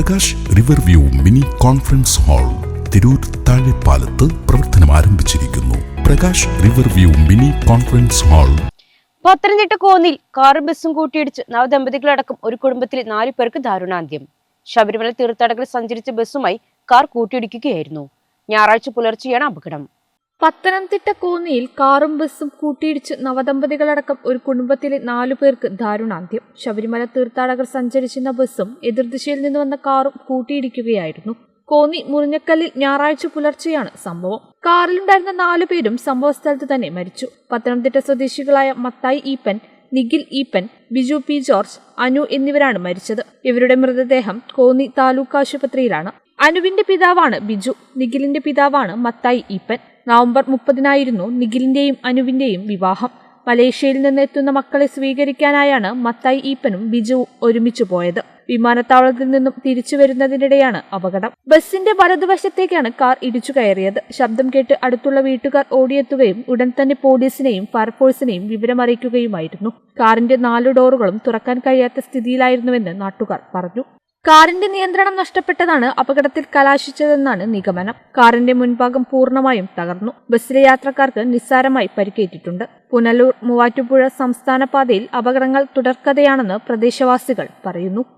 Prakash river view mini conference hall Tirur താഴെപ്പാലത്ത് പ്രവർത്തനം ആരംഭിച്ചിരിക്കുന്നു. Prakash river view mini conference hall Pathanamthitta കോന്നിയിൽ കാറും ബസ്സും കൂട്ടിയിടിച്ച് നവദമ്പതികളടക്കം ഒരു കുടുംബത്തിലെ നാലു പേർക്ക് ദാരുണാന്ത്യം. ശബരിമല തീർത്ഥാടകർ സഞ്ചരിച്ച ബസ്സുമായി കാർ കൂട്ടിയിടിക്കുകയായിരുന്നു. ഞായറാഴ്ച പുലർച്ചെയാണ് അപകടം. പത്തനംതിട്ട കോന്നിയിൽ കാറും ബസ്സും കൂട്ടിയിടിച്ച് നവദമ്പതികളടക്കം ഒരു കുടുംബത്തിലെ നാലു പേർക്ക് ദാരുണാന്ത്യം. ശബരിമല തീർത്ഥാടകർ സഞ്ചരിച്ചിരുന്ന ബസ്സും എതിർദിശയിൽ നിന്ന് വന്ന കാറും കൂട്ടിയിടിക്കുകയായിരുന്നു. കോന്നി മുറിഞ്ഞക്കല്ലിൽ ഞായറാഴ്ച പുലർച്ചെയാണ് സംഭവം. കാറിലുണ്ടായിരുന്ന നാലു പേരും സംഭവസ്ഥലത്ത് തന്നെ മരിച്ചു. പത്തനംതിട്ട സ്വദേശികളായ മത്തായി ഈപ്പൻ നിഖിൽ ഈപ്പൻ ബിജു പി ജോർജ് അനു എന്നിവരാണ് മരിച്ചത്. ഇവരുടെ മൃതദേഹം കോന്നി താലൂക്ക് ആശുപത്രിയിലാണ്. അനുവിന്റെ പിതാവാണ് ബിജു. നിഖിലിന്റെ പിതാവാണ് മത്തായി ഈപ്പൻ. നവംബർ മുപ്പതിനായിരുന്നു നിഖിലിന്റെയും അനുവിന്റെയും വിവാഹം. മലേഷ്യയിൽ നിന്ന് എത്തുന്ന മക്കളെ സ്വീകരിക്കാനായാണ് മത്തായി ഈപ്പനും ബിജുവും ഒരുമിച്ചു പോയത്. വിമാനത്താവളത്തിൽ നിന്നും തിരിച്ചു വരുന്നതിനിടെയാണ് അപകടം. ബസിന്റെ വലതുവശത്തേക്കാണ് കാർ ഇടിച്ചു കയറിയത്. ശബ്ദം കേട്ട് അടുത്തുള്ള വീട്ടുകാർ ഓടിയെത്തുകയും ഉടൻ തന്നെ പോലീസിനെയും ഫയർഫോഴ്സിനെയും വിവരമറിയിക്കുകയുമായിരുന്നു. കാറിന്റെ നാലു ഡോറുകളും തുറക്കാൻ കഴിയാത്ത സ്ഥിതിയിലായിരുന്നുവെന്ന് നാട്ടുകാർ പറഞ്ഞു. കാറിന്റെ നിയന്ത്രണം നഷ്ടപ്പെട്ടതാണ് അപകടത്തിൽ കലാശിച്ചതെന്നാണ് നിഗമനം. കാറിന്റെ മുൻഭാഗം പൂർണമായും തകർന്നു. ബസ്സിലെ യാത്രക്കാർക്ക് നിസ്സാരമായി പരിക്കേറ്റിട്ടുണ്ട്. പുനലൂർ മൂവാറ്റുപുഴ സംസ്ഥാന പാതയിൽ അപകടങ്ങൾ തുടർക്കഥയാണെന്ന് പ്രദേശവാസികൾ പറയുന്നു.